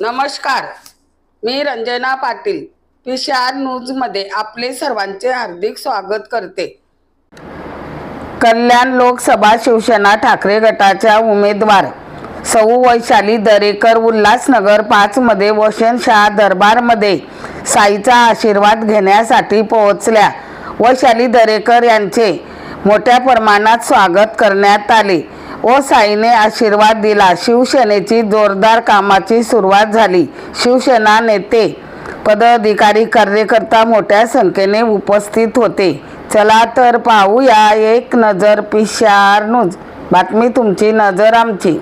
नमस्कार. मी Ranjana Patil P C R न्यूजमध्ये आपले सर्वांचे हार्दिक स्वागत करते. कल्याण लोकसभा शिवसेना ठाकरे गटाच्या उमेदवार सौ वैशाली दरेकर उल्हासनगर पाचमध्ये वसंतशाह दरबारमध्ये साईचा आशीर्वाद घेण्यासाठी पोहोचल्या. वैशाली दरेकर यांचे मोठ्या प्रमाणात स्वागत करण्यात आले. व साईने आशीर्वाद दिला. शिवसेनेची जोरदार कामाची सुरुवात झाली. शिवसेना नेते पदाधिकारी कार्यकर्ता मोठ्या संख्येने उपस्थित होते. चला तर पाहूया एक नजर पिशार न्यूज. बातमी तुमची नजर आमची.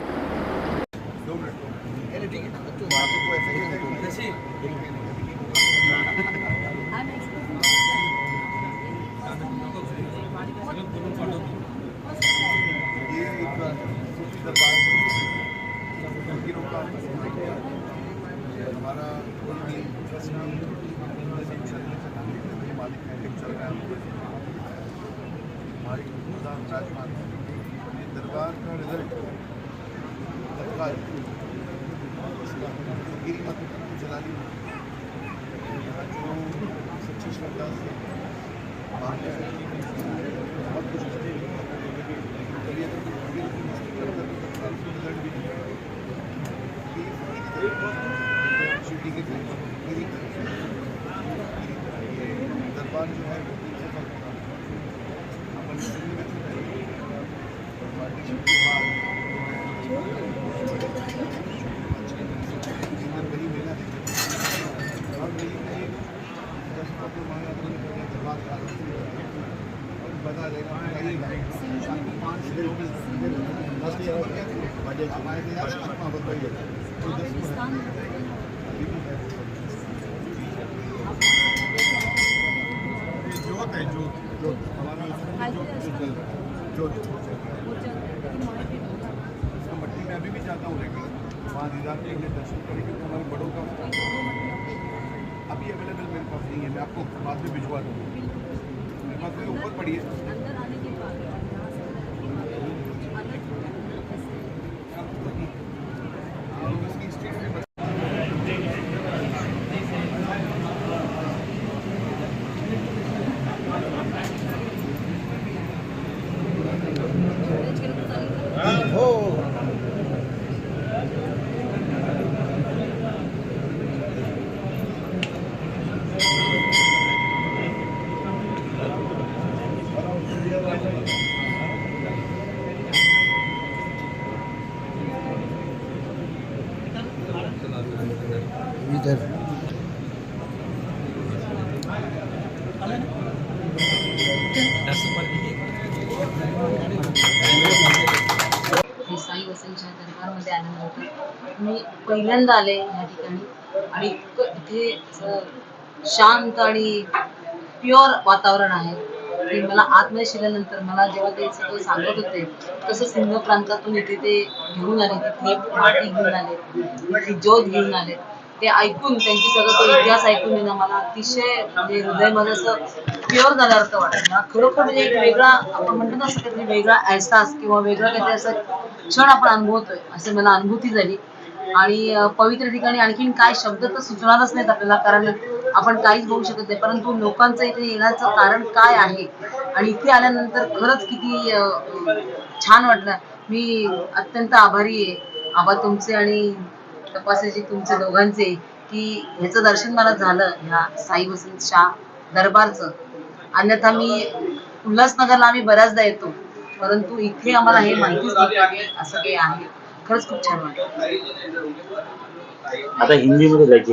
हमारा कोई भी मालिक है चल रहा है हमारी प्रधान राजमान दरबार का रिज़ल्ट तत्काल गिरी मत जलाली जो सच्ची श्रद्धा से मांगे बहुत कुछ भी हैं परिवार जो पाँच से दस हमारे लिए आत्मा मट्टी में अभी भी जाता हूँ लेकिन वहाँ दीदार करेंगे दर्शन करेंगे तो हमारे बड़ों का अभी अवेलेबल मेरे पास नहीं है, मैं आपको बाद में भिजवा दूँगा। मेरे पास मेरे ऊपर पड़ी है। इधर साई वसंतच्या दरबारमध्ये आल्यानंतर मी पहिल्यांदा आले या ठिकाणी. आणि इथे शांत आणि प्युअर वातावरण आहे. की मला आतमध्ये शिरल्यानंतर मला जेव्हा ते सगळं सांगत होते तसं सिंह प्रांतातून इथे ते घेऊन आले तिथली माती घेऊन आले तिथली ज्योत घेऊन आले. ते ऐकून त्यांची सगळं तो इतिहास ऐकून येणं मला अतिशय म्हणजे हृदय माझं असं प्युअर झाल्यासारखं वाटतं. मला खरोखर म्हणजे एक वेगळा आपण म्हणतो ना असं काहीतरी वेगळा अहसास किंवा वेगळा काहीतरी असं क्षण आपण अनुभवतोय असे मला अनुभूती झाली. आणि पवित्र ठिकाणी आणखीन काय शब्द तर सुचणारच नाहीत आपल्याला कारण आपण काहीच बोलू शकत नाही. परंतु लोकांचं इथे येण्याचं कारण काय आहे? आणि इथे आल्यानंतर खरंच किती छान वाटलं. मी अत्यंत आभारी आहे. आबा तुमचे आणि तपासाचे तुमचे दोघांचे की ह्याचं दर्शन मला झालं ह्या साई वसंत शाह दरबारचं. अन्यथा मी उल्हासनगरला आम्ही बऱ्याचदा येतो परंतु इथे आम्हाला हे माहितीच नव्हतं असं काही आहे. खरंच खूप छान वाटतं आता हिंदीमध्ये जायची